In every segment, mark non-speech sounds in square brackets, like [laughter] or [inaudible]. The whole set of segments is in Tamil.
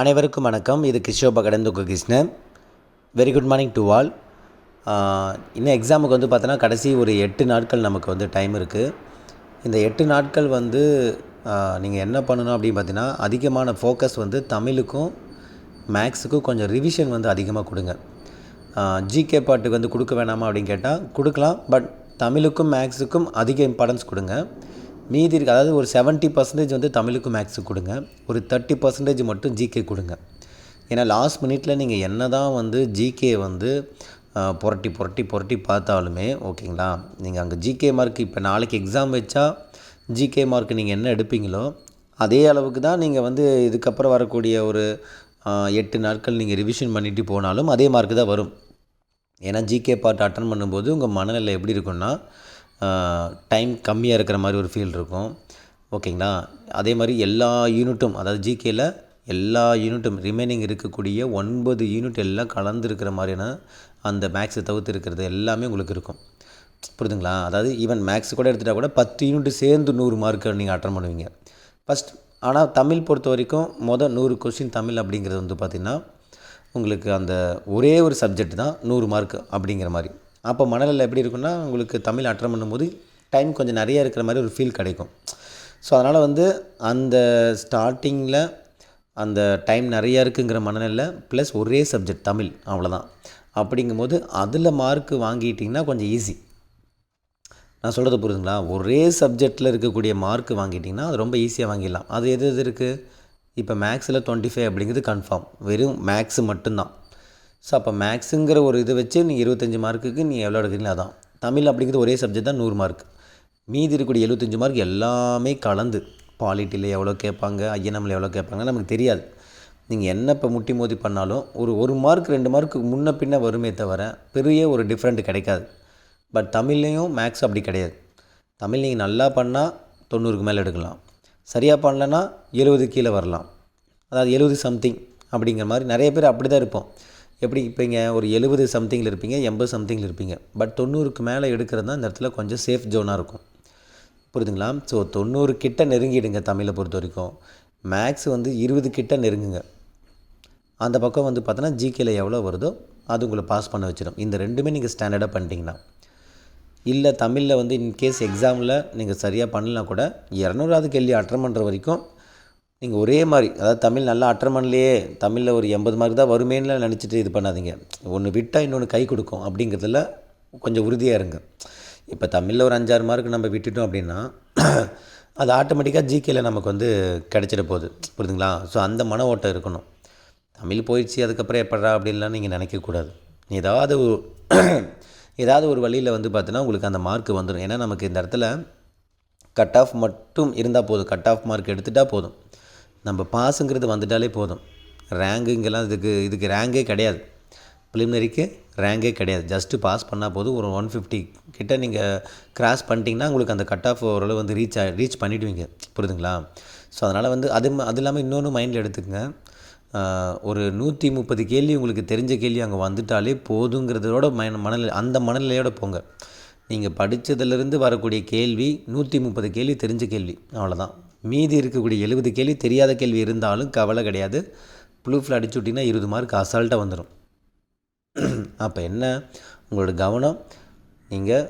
அனைவருக்கும் வணக்கம். இது கிஷோபா கடந்துக்கு Krishnan. Very good morning to all இன்னும் எக்ஸாமுக்கு வந்து பார்த்தோன்னா கடைசி ஒரு எட்டு நாட்கள் நமக்கு வந்து டைம் இருக்குது இந்த எட்டு நாட்கள் வந்து நீங்கள் என்ன பண்ணணும் அப்படின்னு பார்த்தீங்கன்னா அதிகமான ஃபோக்கஸ் வந்து தமிழுக்கும் மேக்ஸுக்கும் கொஞ்சம் ரிவிஷன் வந்து அதிகமாக கொடுங்க. ஜிகே பாட்டுக்கு வந்து கொடுக்க வேணாமா அப்படின்னு கேட்டால் கொடுக்கலாம். பட் தமிழுக்கும் மேக்ஸுக்கும் அதிக இம்பார்ட்டன்ஸ் கொடுங்க. மீதி இருக்கு அதாவது ஒரு செவன்ட்டி பர்சன்டேஜ் வந்து தமிழுக்கு மேக்ஸுக்கு கொடுங்க. ஒரு தேர்ட்டி பர்சன்டேஜ் மட்டும் ஜிகே கொடுங்க. ஏன்னா லாஸ்ட் மினிட்ல நீங்கள் என்ன தான் வந்து ஜிகே வந்து புரட்டி புரட்டி புரட்டி பார்த்தாலுமே ஓகேங்களா நீங்கள் அங்கே ஜிகே மார்க் இப்போ நாளைக்கு எக்ஸாம் வச்சா ஜிகே மார்க் நீங்கள் என்ன எடுப்பீங்களோ அதே அளவுக்கு தான் நீங்கள் வந்து இதுக்கப்புறம் வரக்கூடிய ஒரு எட்டு நாட்கள் நீங்கள் ரிவிஷன் பண்ணிட்டு போனாலும் அதே மார்க் தான் வரும். ஏன்னா ஜிகே பார்ட் அட்டன் பண்ணும்போது உங்கள் மனநிலை எப்படி இருக்கும்னா டைம் கம்மியாக இருக்கிற மாதிரி ஒரு ஃபீல் இருக்கும். ஓகேங்களா அதே மாதிரி எல்லா யூனிட்டும் அதாவது ஜிகேயில் எல்லா யூனிட்டும் ரிமைனிங் இருக்கக்கூடிய ஒன்பது யூனிட் எல்லாம் கலந்துருக்கிற மாதிரியான அந்த மேக்ஸை தவிர்த்து இருக்கிறது எல்லாமே உங்களுக்கு இருக்கும். புரியுதுங்களா அதாவது ஈவன் மேக்ஸ் கூட எடுத்துகிட்டா கூட பத்து யூனிட் சேர்ந்து நூறு மார்க்கு நீங்கள் அட்டன் பண்ணுவீங்க. ஃபஸ்ட் ஆனால் தமிழ் பொறுத்த வரைக்கும் மொதல் நூறு கொஸ்டின் தமிழ் அப்படிங்கிறது வந்து பார்த்திங்கன்னா உங்களுக்கு அந்த ஒரே ஒரு சப்ஜெக்ட் தான் நூறு மார்க் அப்படிங்கிற மாதிரி. அப்போ மணலில் எப்படி இருக்குன்னா உங்களுக்கு தமிழ் அட்டன் பண்ணும்போது டைம் கொஞ்சம் நிறைய இருக்கிற மாதிரி ஒரு ஃபீல் கிடைக்கும். ஸோ அதனால் வந்து அந்த ஸ்டார்டிங்கில் அந்த டைம் நிறையா இருக்குங்கிற மனநிலை ப்ளஸ் ஒரே சப்ஜெக்ட் தமிழ் அவ்வளோதான் அப்படிங்கும்போது அதில் மார்க் வாங்கிட்டிங்கன்னா கொஞ்சம் ஈஸி நான் சொல்கிறது புரியுதுங்களா? ஒரே சப்ஜெக்டில் இருக்கக்கூடிய மார்க் வாங்கிட்டிங்கன்னா அது ரொம்ப ஈஸியாக வாங்கிடலாம். அது எது எது இருக்குது இப்போ மேக்ஸில் டுவெண்ட்டி ஃபைவ் அப்படிங்கிறது கன்ஃபார்ம் வெறும் மேக்ஸு மட்டும்தான். ஸோ அப்போ மேக்ஸுங்கிற ஒரு இது வச்சு நீ இருபத்தஞ்சி மார்க்குக்கு நீங்கள் எவ்வளோ எடுக்கிறீங்களோ அதான். தமிழ் அப்படிங்கிறது ஒரே சப்ஜெக்ட் தான் நூறு மார்க். மீதி இருக்கக்கூடிய எழுபத்தஞ்சி மார்க் எல்லாமே கலந்து பாலிட்டியில் எவ்வளோ கேட்பாங்க ஐஎன்எம்மில் எவ்வளோ கேட்பாங்க நமக்கு தெரியாது. நீங்கள் என்ன இப்போ முட்டி மோதி பண்ணாலும் ஒரு ஒரு மார்க் ரெண்டு மார்க்கு முன்ன பின்ன வருமே தவிர பெரிய ஒரு டிஃப்ரெண்ட் கிடைக்காது. பட் தமிழ்லேயும் மேக்ஸ் அப்படி கிடையாது. தமிழ் நீங்கள் நல்லா பண்ணால் தொண்ணூறுக்கு மேலே எடுக்கலாம். சரியாக பண்ணலன்னா எழுபது கீழே வரலாம். அதாவது எழுபது சம்திங் அப்படிங்கிற மாதிரி நிறைய பேர் அப்படி தான் இருப்போம். எப்படி இப்போங்க ஒரு எழுபது சம்திங்கில் இருப்பீங்க எண்பது சம்திங்கில் இருப்பீங்க. பட் தொண்ணூறுக்கு மேலே எடுக்கிறது தான் இந்த இடத்துல கொஞ்சம் சேஃப் ஜோனாக இருக்கும். புரியுதுங்களா? ஸோ தொண்ணூறு கிட்ட நெருங்கிடுங்க தமிழை பொறுத்த வரைக்கும். மேக்ஸ் வந்து இருபது கிட்ட நெருங்குங்க. அந்த பக்கம் வந்து பார்த்தோன்னா ஜிகேல எவ்வளோ வருதோ அது உங்களை பாஸ் பண்ண வச்சிடும். இந்த ரெண்டுமே நீங்கள் ஸ்டாண்டர்டாக பண்ணிட்டீங்கன்னா. இல்லை தமிழில் வந்து இன்கேஸ் எக்ஸாமில் நீங்கள் சரியாக பண்ணலாம் கூட இரநூறாவது கேள்வி அட்டன் பண்ணுற வரைக்கும் நீங்கள் ஒரே மாதிரி அதாவது தமிழ் நல்லா அட்டன் தமிழில் ஒரு எண்பது மார்க் தான் வருமேன்னு நினச்சிட்டு இது பண்ணாதீங்க. ஒன்று விட்டால் இன்னொன்று கை கொடுக்கும் அப்படிங்கிறதுல கொஞ்சம் உறுதியாக இருங்க. இப்போ தமிழில் ஒரு அஞ்சாறு மார்க் நம்ம விட்டுட்டோம் அப்படின்னா அது ஆட்டோமேட்டிக்காக ஜிகேல நமக்கு வந்து கிடச்சிட போகுது. புரியுதுங்களா? ஸோ அந்த மன ஓட்டம் இருக்கணும். தமிழ் போயிடுச்சு அதுக்கப்புறம் எப்படா அப்படின்லாம் நீங்கள் நினைக்கக்கூடாது ஏதாவது ஏதாவது ஒரு வழியில் வந்து பார்த்தீங்கன்னா உங்களுக்கு அந்த மார்க் வந்துடும் ஏன்னா நமக்கு இந்த இடத்துல கட் ஆஃப் மட்டும் இருந்தால் போதும். கட் ஆஃப் மார்க் எடுத்துட்டால் போதும். நம்ம பாஸுங்கிறது வந்துட்டாலே போதும். ரேங்குங்கெல்லாம் இதுக்கு இதுக்கு ரேங்கே கிடையாது. ப்ரிலிமினரிக்கு ரேங்கே கிடையாது. ஜஸ்ட்டு பாஸ் பண்ணால் போதும். ஒரு ஒன் ஃபிஃப்டி கிட்டே நீங்கள் கிராஸ் பண்ணிட்டீங்கன்னா உங்களுக்கு அந்த கட் ஆஃப் ஓரளவு வந்து ரீச் ரீச் பண்ணிவிடுவீங்க புரியுதுங்களா? ஸோ அதனால் வந்து அது ம- அது இல்லாமல் இன்னொன்று மைண்டில் எடுத்துக்கங்க. ஒரு நூற்றி முப்பது கேள்வி உங்களுக்கு தெரிஞ்ச கேள்வி அங்கே வந்துட்டாலே போதுங்கிறதோட மன மனநிலை அந்த மனநிலையோட போங்க. நீங்கள் படித்ததுலேருந்து வரக்கூடிய கேள்வி நூற்றி முப்பது கேள்வி தெரிஞ்ச கேள்வி. அவ்வளோதான் மீதி இருக்கக்கூடிய எழுபது கேள்வி தெரியாத கேள்வி இருந்தாலும் கவலை கிடையாது. ப்ளூஃபில் அடிச்சு விட்டிங்கன்னா இருபது மார்க் அசால்ட்டாக வந்துடும் அப்போ என்ன? உங்களோட கவனம் நீங்கள்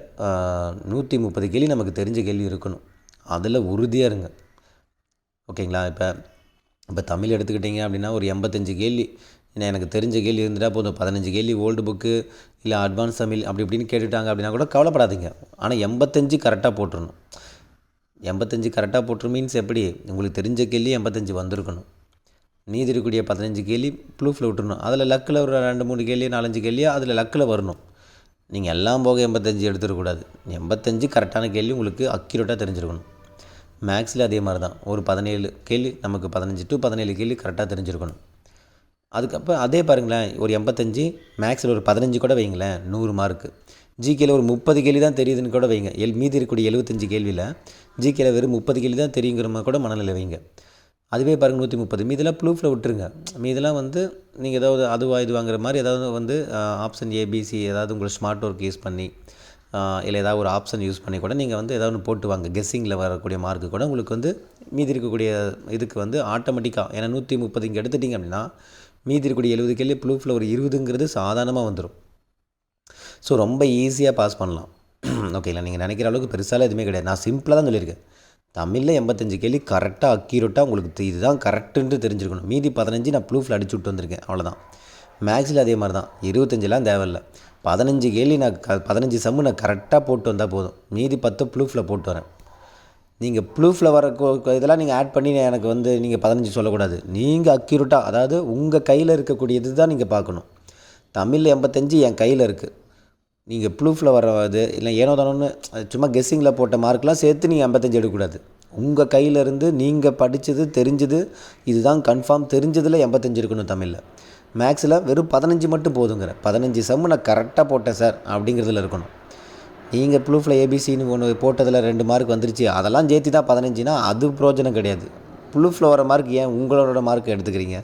நூற்றி முப்பது கேள்வி நமக்கு தெரிஞ்ச கேள்வி இருக்கணும். அதில் உறுதியாக இருங்க. ஓகேங்களா? இப்போ இப்போ தமிழ் எடுத்துக்கிட்டிங்க அப்படின்னா ஒரு எண்பத்தஞ்சு கேள்வி. ஏன்னா எனக்கு தெரிஞ்ச கேள்வி இருந்துட்டால் போதும். பதினஞ்சு கேள்வி ஓல்டு புக்கு இல்லை அட்வான்ஸ் தமிழ் அப்படி இப்படின்னு கேட்டுட்டாங்க அப்படின்னா கூட கவலைப்படாதீங்க. ஆனால் எண்பத்தஞ்சு கரெக்டாக போட்டுருணும் எண்பத்தஞ்சு கரெக்டாக போட்டுரு மீன்ஸ் எப்படி? உங்களுக்கு தெரிஞ்ச கேள்வி எண்பத்தஞ்சு வந்திருக்கணும். நீதி இருக்கக்கூடிய பதினஞ்சு கேள்வி ப்ளூஃபில் விட்டுருணும் அதில் லக்கில் ஒரு ரெண்டு மூணு கேள்வி நாலஞ்சு கேள்வி அதில் லக்கில் வரணும். நீங்கள் எல்லாம் போக எண்பத்தஞ்சு எடுத்துடக்கூடாது எண்பத்தஞ்சு கரெக்டான கேள்வி உங்களுக்கு அக்யூரேட்டாக தெரிஞ்சிருக்கணும். மேக்ஸில் அதே மாதிரி தான் ஒரு பதினேழு கேள்வி நமக்கு பதினஞ்சு டு பதினேழு கேள்வி கரெக்டாக தெரிஞ்சிருக்கணும். அதுக்கப்புறம் அதே பாருங்களேன் ஒரு எண்பத்தஞ்சு மேக்ஸில் ஒரு பதினஞ்சு கூட வைங்களேன் நூறு மார்க்கு ஜிகேல ஒரு முப்பது கேள்வி தான் தெரியுதுன்னு கூட வைங்க. எல் மீதி இருக்கக்கூடிய எழுபத்தஞ்சு கேள்வியில் ஜிகேல வெறும் முப்பது கேள்வி தான் தெரியுங்கிற மாதிரி கூட மனநிலை வைங்க. அதுவே பாருங்கள் நூற்றி முப்பது. மீதெல்லாம் ப்ளூஃபில் விட்டுருங்க. மீதெல்லாம் வந்து நீங்கள் ஏதாவது அதுவா இது வாங்குற மாதிரி ஏதாவது வந்து ஆப்ஷன் ஏபிசி ஏதாவது உங்களை ஸ்மார்ட் ஒர்க் யூஸ் பண்ணி இல்லை ஏதாவது ஒரு ஆப்ஷன் யூஸ் பண்ணி கூட நீங்கள் வந்து ஏதாவது ஒன்று போட்டு வாங்க. கெஸ்ஸிங்கில் வரக்கூடிய மார்க்கு கூட உங்களுக்கு வந்து மீதி இருக்கக்கூடிய இதுக்கு வந்து ஆட்டோமேட்டிக்காக ஏன்னா நூற்றி முப்பது இங்கே எடுத்துட்டிங்க அப்படின்னா மீதி இருக்கக்கூடிய எழுபது கேள்வி ப்ளூஃபில் ஒரு இருபதுங்கிறது சாதாரணமாக வந்துடும் ஸோ ரொம்ப ஈஸியாக பாஸ் பண்ணலாம். [clears throat] ஓகேங்களா நீங்கள் நினைக்கிற அளவுக்கு பெருசாலாம் எதுவுமே கிடையாது. நான் சிம்பிளாக தான் சொல்லியிருக்கேன். தமிழில் எண்பத்தஞ்சு கேள்வி கரெக்டாக அக்யூரேட்டாக உங்களுக்கு இதுதான் கரெக்டுன்ட்டு தெரிஞ்சிருக்கணும். மீதி பதினஞ்சு நான் ப்ளூஃபில் அடிச்சு விட்டு வந்திருக்கேன். அவ்வளோதான் மேக்ஸில் அதே மாதிரி தான் இருபத்தஞ்செல்லாம் தேவையில்லை. பதினஞ்சு கேள்வி நான் க பதினஞ்சு சம்மு நான் கரெக்டாக போட்டு வந்தால் போதும். மீதி பத்து ப்ளூஃபில் போட்டு வரேன். நீங்கள் ப்ளூஃபில் வர இதெல்லாம் நீங்கள் ஆட் பண்ணி எனக்கு வந்து நீங்கள் பதினஞ்சு சொல்லக்கூடாது. நீங்கள் அக்யூரேட்டாக அதாவது உங்கள் கையில் இருக்கக்கூடியது தான் நீங்கள் பார்க்கணும். தமிழில் எண்பத்தஞ்சு என் கையில் இருக்குது நீங்கள் ப்ளூஃபில் வர இது இல்லை ஏனோ தானோன்னு சும்மா கெஸ்ஸிங்கில் போட்ட மார்க்லாம் சேர்த்து நீங்கள் ஐம்பத்தஞ்சு எடுக்கக்கூடாது. உங்கள் கையிலேருந்து நீங்கள் படித்தது தெரிஞ்சது இதுதான் கன்ஃபார்ம் தெரிஞ்சதில் எண்பத்தஞ்சு இருக்கணும் தமிழில். மேக்ஸில் வெறும் பதினஞ்சு மட்டும் போதுங்கிற. பதினஞ்சு சம்மு நான் கரெக்டாக போட்டேன் சார் அப்படிங்கிறதுல இருக்கணும். நீங்கள் ப்ளூஃபில் ஏபிசின்னு ஒன்று போட்டதில் ரெண்டு மார்க் வந்துருச்சு. அதெல்லாம் சேர்த்து தான் பதினஞ்சுனா அது பிரோஜனம் கிடையாது. ப்ளூஃபில் வர மார்க் ஏன் உங்களோட மார்க் எடுத்துக்கிறீங்க?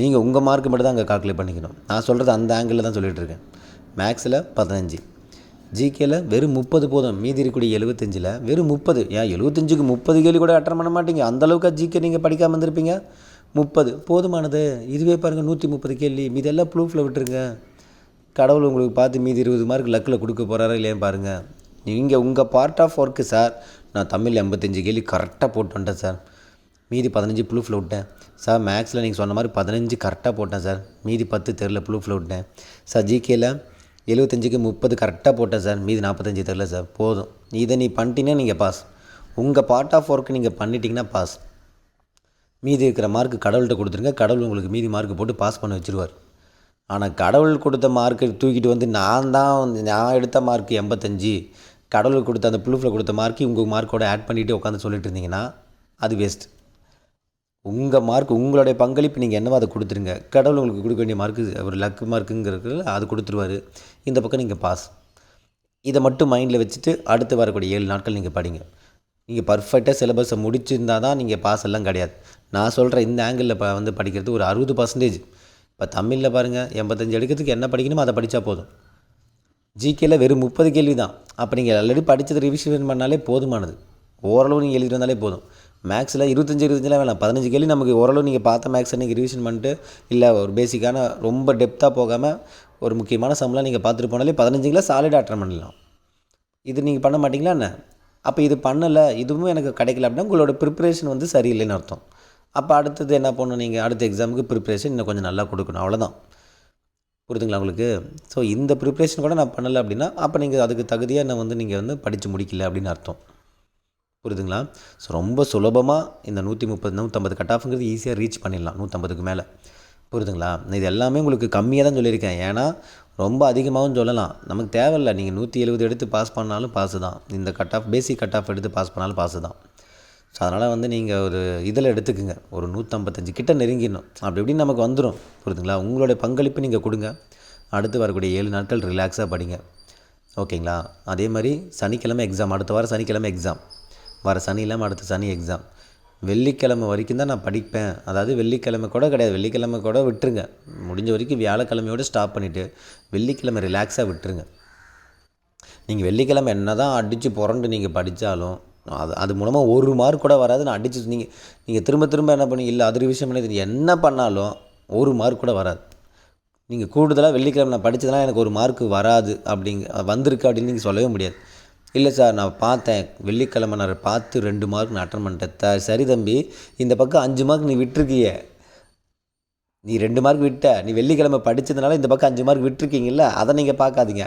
நீங்கள் உங்கள் மார்க் மட்டும் தான் அங்கே கால்குலேட் பண்ணிக்கணும். நான் சொல்கிறது அந்த ஆங்கிளில் தான் சொல்லிகிட்டு இருக்கேன். மேக்ஸில் பதினஞ்சு. ஜிகேல வெறும் முப்பது போதும். மீதி இருக்கக்கூடிய எழுபத்தஞ்சில் வெறும் முப்பது. ஏன் எழுபத்தஞ்சுக்கு முப்பது கேள்வி கூட அட்டன் பண்ண மாட்டீங்க? அந்தளவுக்கு ஜிகே நீங்கள் படிக்காமல் வந்திருப்பீங்க முப்பது. போதுமானது. இதுவே பாருங்கள் நூற்றி முப்பது கேள்வி. மீதி எல்லாம் ப்ளூஃபில் விட்டுருங்க. கடவுள் உங்களுக்கு பார்த்து மீதி இருபது மார்க் லக்கில் கொடுக்க போகிறாரா இல்லையா பாருங்கள் நீங்கள் உங்கள் பார்ட் ஆஃப் ஒர்க்கு சார் நான் தமிழ் எண்பத்தஞ்சு கேள்வி கரெக்டாக போட்டு வந்துட்டேன் சார் மீதி பதினஞ்சு ப்ளூஃபில் விட்டேன். சார் மேக்ஸில் நீங்கள் சொன்ன மாதிரி பதினஞ்சு கரெக்டாக போட்டேன் சார் மீதி பத்து தெரில ப்ளூஃபில் விட்டேன். சார் ஜிகேல எழுபத்தஞ்சிக்கு முப்பது கரெக்டாக போட்டேன் சார். மீதி நாற்பத்தஞ்சு தெரில சார். போதும். இதை நீ பண்ணிட்டீங்கன்னா நீங்கள் பாஸ் உங்கள் பார்ட் ஆஃப் ஒர்க்கு நீங்கள் பண்ணிட்டீங்கன்னா பாஸ் மீதி இருக்கிற மார்க் கடவுள்கிட்ட கொடுத்துருங்க. கடவுள் உங்களுக்கு மீதி மார்க் போட்டு பாஸ் பண்ண வச்சுருவார். ஆனால் கடவுள் கொடுத்த மார்க்கை தூக்கிட்டு வந்து நான் தான் வந்து நான் எடுத்த மார்க் எண்பத்தஞ்சு. கடவுள் கொடுத்த அந்த ப்ளூஃபில் கொடுத்த மார்க்கு உங்கள் மார்க்கோட ஆட் பண்ணிவிட்டு உட்காந்து சொல்லிட்டு இருந்தீங்கன்னா அது வேஸ்ட் உங்கள் மார்க் உங்களுடைய பங்களிப்பு நீங்கள் என்னவோ அதை கொடுத்துருங்க. கடவுள் உங்களுக்கு கொடுக்க வேண்டிய மார்க்கு ஒரு லக்கு மார்க்குங்கிறது அது கொடுத்துருவாரு. இந்த பக்கம் நீங்கள் பாஸ் இதை மட்டும் மைண்டில் வச்சுட்டு அடுத்து வரக்கூடிய ஏழு நாட்கள் நீங்கள் படிங்க. நீங்கள் பர்ஃபெக்டாக சிலபஸை முடிச்சிருந்தா தான் நீங்கள் பாஸ் எல்லாம் கிடையாது. நான் சொல்கிற இந்த ஆங்கிளில் ப வந்து படிக்கிறது ஒரு அறுபது பர்சன்டேஜ் இப்போ தமிழில் பாருங்கள் எண்பத்தஞ்சு எடுக்கிறதுக்கு என்ன படிக்கணுமோ அதை படித்தா போதும். ஜிகேல வெறும் முப்பது கேள்வி தான் அப்போ நீங்கள் ஆல்ரெடி படித்தது ரிவிஷன் பண்ணாலே போதுமானது. ஓரளவு நீங்கள் எழுதிட்டு வந்தாலே போதும். மேக்ஸில் இருபத்தஞ்சி இருபத்தஞ்சிலாம் வேணாம். பதினஞ்சு கேள்வி நமக்கு ஓரளவு நீங்கள் பார்த்த மேக்ஸை நீங்கள் ரிவிஷன் பண்ணிட்டு இல்லை ஒரு பேசிக்கான ரொம்ப டெப்த்தாக போகாமல் ஒரு முக்கியமான சம்பளம் நீங்கள் பார்த்துட்டு போனாலே பதினஞ்சுங்களா சாலிடாக அட்டன் பண்ணலாம். இது நீங்கள் பண்ண மாட்டிங்களா என்ன? அப்போ இது பண்ணலை இதுவும் எனக்கு கிடைக்கல அப்படின்னா உங்களோட ப்ரிப்பரேஷன் வந்து சரியில்லைன்னு அர்த்தம். அப்போ அடுத்தது என்ன பண்ணணும் நீங்கள் அடுத்த எக்ஸாமுக்கு ப்ரிப்பரேஷன் இன்னும் கொஞ்சம் நல்லா கொடுக்கணும். அவ்வளோதான் புரியுதுங்களா உங்களுக்கு? ஸோ இந்த ப்ரிப்ரேஷன் கூட நான் பண்ணலை அப்படின்னா அப்போ நீங்கள் அதுக்கு தகுதியாக நான் வந்து நீங்கள் வந்து படித்து முடிக்கல அப்படின்னு அர்த்தம். புரியுதுங்களா ஸோ ரொம்ப சுலபமாக இந்த நூற்றி முப்பது நூற்றம்பது கட் ஆஃப்ங்கிறது ஈஸியாக ரீச் பண்ணிடலாம் நூற்றம்பதுக்கு மேலே. புரியுதுங்களா இது எல்லாமே உங்களுக்கு கம்மியாக தான் சொல்லியிருக்கேன். ஏன்னா ரொம்ப அதிகமாகவும் சொல்லலாம். நமக்கு தேவையில்ல. நீங்கள் நூற்றி எழுபது எடுத்து பாஸ் பண்ணாலும் பாஸு தான். இந்த cut off basic cut off எடுத்து பாஸ் பண்ணாலும் பாஸு தான். ஸோ அதனால் வந்து நீங்கள் ஒரு இதில் எடுத்துக்கோங்க. ஒரு நூற்றம்பத்தஞ்சு கிட்ட நெருங்கிடணும். அப்படி இப்படின்னு நமக்கு வந்துடும் புரியுதுங்களா உங்களுடைய பங்களிப்பு நீங்கள் கொடுங்க. அடுத்து வரக்கூடிய ஏழு நாட்கள் ரிலாக்ஸாக படிங்க. ஓகேங்களா? அதே மாதிரி சனிக்கிழமை எக்ஸாம் அடுத்த வாரம் சனிக்கிழமை எக்ஸாம் வர சனி இல்லாமல் அடுத்த சனி எக்ஸாம் வெள்ளிக்கிழமை வரைக்கும் தான் நான் படிப்பேன். அதாவது வெள்ளிக்கிழமை கூட கிடையாது. வெள்ளிக்கிழமை கூட விட்டுருங்க. முடிஞ்ச வரைக்கும் வியாழக்கிழமையோடு ஸ்டாப் பண்ணிவிட்டு வெள்ளிக்கிழமை ரிலாக்ஸாக விட்டுருங்க. நீங்கள் வெள்ளிக்கிழமை என்ன தான் அடித்து புரண்டு நீங்கள் படித்தாலும் அது அது மூலமாக ஒரு மார்க் கூட வராது நான் அடித்து நீங்கள் நீங்கள் திரும்ப திரும்ப என்ன பண்ணி இல்லை அது விஷயம் பண்ணி என்ன பண்ணாலும் ஒரு மார்க் கூட வராது. நீங்கள் கூடுதலாக வெள்ளிக்கிழமை நான் படித்ததுனால் எனக்கு ஒரு மார்க் வராது அப்படிங்க வந்திருக்கு அப்படின்னு நீங்கள் சொல்லவே முடியாது. இல்லை சார் நான் பார்த்தேன். வெள்ளிக்கிழமை நான் பார்த்து ரெண்டு மார்க் நான் அட்டன் பண்ணிட்டேன். த சரி தம்பி இந்த பக்கம் அஞ்சு மார்க் நீ விட்டுருக்கிய. நீ ரெண்டு மார்க் விட்ட. நீ வெள்ளிக்கிழமை படித்ததுனால இந்த பக்கம் அஞ்சு மார்க் விட்டுருக்கீங்கல்ல அதை நீங்கள் பார்க்காதீங்க.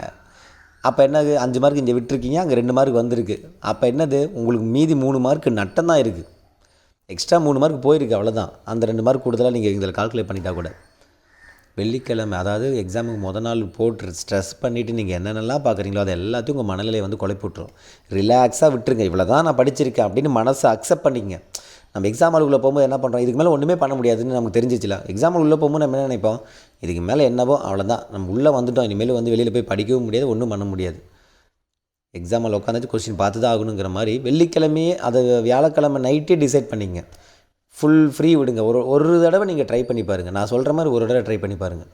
அப்போ என்னது? அஞ்சு மார்க் இங்கே விட்டுருக்கீங்க அங்கே ரெண்டு மார்க் வந்திருக்கு. அப்போ என்னது? உங்களுக்கு மீதி மூணு மார்க் நட்டம் தான் இருக்குது எக்ஸ்ட்ரா மூணு மார்க் போயிருக்கு அவ்வளோதான் அந்த ரெண்டு மார்க் கூடுதலாக நீங்கள் இதில் கால்குலேட் பண்ணிட்டா கூட. வெள்ளிக்கிழமை அதாவது எக்ஸாமுக்கு முத நாள் போட்டு ஸ்ட்ரெஸ் பண்ணிவிட்டு நீங்கள் என்னென்னலாம் பார்க்குறீங்களோ அது எல்லாத்தையும் உங்கள் மனநிலையை வந்து குழப்பி விட்ரும் ரிலாக்ஸாக விட்டுருங்க. இவ்வளோ தான் நான் படிச்சிருக்கேன் அப்படின்னு மனசை அக்செப்ட் பண்ணிக்கங்க. நம்ம எக்ஸாம் ஹாலுக்குள்ளே போகும்போது என்ன பண்ணுறோம் இதுக்கு மேலே ஒன்றுமே பண்ண முடியாதுன்னு நமக்கு தெரிஞ்சிச்சுல. எக்ஸாம் உள்ளே போகும்போது நம்ம என்ன நினைப்போம்? இதுக்கு மேலே என்னவோ அவ்வளோதான் நம்ம உள்ளே வந்துட்டோம். இனிமேல் வந்து வெளியில் போய் படிக்கவும் முடியாது ஒன்றும் பண்ண முடியாது. எக்ஸாமில் உட்காந்துட்டு கொஸ்டின் பார்த்து தான் ஆகணுங்கிற மாதிரி வெள்ளிக்கிழமையே அதை வியாழக்கிழமை நைட்டே டிசைட் பண்ணிங்க ஃபுல் ஃப்ரீ விடுங்க. ஒரு ஒரு தடவை நீங்கள் ட்ரை பண்ணி பாருங்கள் நான் சொல்கிற மாதிரி ஒரு தடவை ட்ரை பண்ணி பாருங்கள்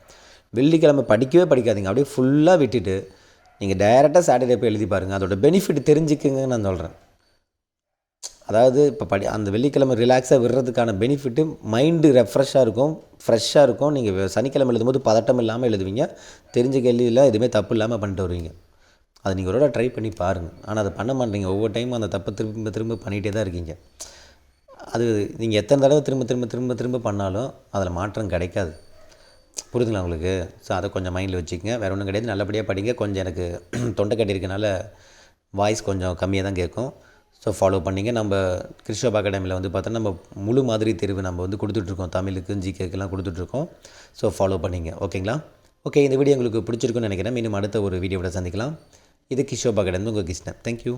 வெள்ளிக்கிழமை படிக்கவே படிக்காதீங்க. அப்படியே ஃபுல்லாக விட்டுட்டு நீங்கள் டைரெக்டாக சாட்டர்டே போய் எழுதி பாருங்கள் அதோட பெனிஃபிட் தெரிஞ்சுக்குங்கன்னு நான் சொல்கிறேன் அதாவது இப்போ படி அந்த வெள்ளிக்கிழமை ரிலாக்ஸாக விடுறதுக்கான பெனிஃபிட்டு மைண்டு ரெஃப்ரெஷ்ஷாக இருக்கும். ஃப்ரெஷ்ஷாக இருக்கும். நீங்கள் சனிக்கிழமை எழுதும்போது பதட்டம் இல்லாமல் எழுதுவீங்க. தெரிஞ்ச கேள்வியில் எதுவுமே தப்பு இல்லாமல் பண்ணிட்டு வருவீங்க. அதை நீங்கள் ஒரு ட்ரை பண்ணி பாருங்கள் ஆனால் அதை பண்ண மாட்டீங்க. ஒவ்வொரு டைமும் அந்த தப்பை திரும்ப திரும்ப பண்ணிகிட்டே தான் இருக்கீங்க. அது நீங்கள் எத்தனை தடவை திரும்ப திரும்ப திரும்ப திரும்ப பண்ணாலும் அதில் மாற்றம் கிடைக்காது. புரியுதுங்களா உங்களுக்கு? ஸோ அதை கொஞ்சம் மைண்டில் வச்சுக்கோங்க. வேறு ஒன்றும் கிடையாது. நல்லபடியாக படிங்க. கொஞ்சம் எனக்கு [clears throat] தொண்டை கட்டியிருக்கனால வாய்ஸ் கொஞ்சம் கம்மியாக தான் கேட்கும். ஸோ ஃபாலோ பண்ணிங்க. நம்ம கிறிஸ்டோப் அகாடமியில் வந்து பார்த்தோன்னா நம்ம முழு மாதிரி தெரிவு நம்ம வந்து கொடுத்துட்ருக்கோம் தமிழுக்கு ஜிகேக்கெல்லாம் கொடுத்துட்ருக்கோம் ஸோ ஃபாலோ பண்ணிங்க. ஓகேங்களா? ஓகே இந்த வீடியோ உங்களுக்கு பிடிச்சிருக்குன்னு நினைக்கிறேன். மீண்டும் அடுத்த ஒரு வீடியோவில் சந்திக்கலாம். இது கிஷோப் அகாடமி உங்கள் கிருஷ்ணன். தேங்க்யூ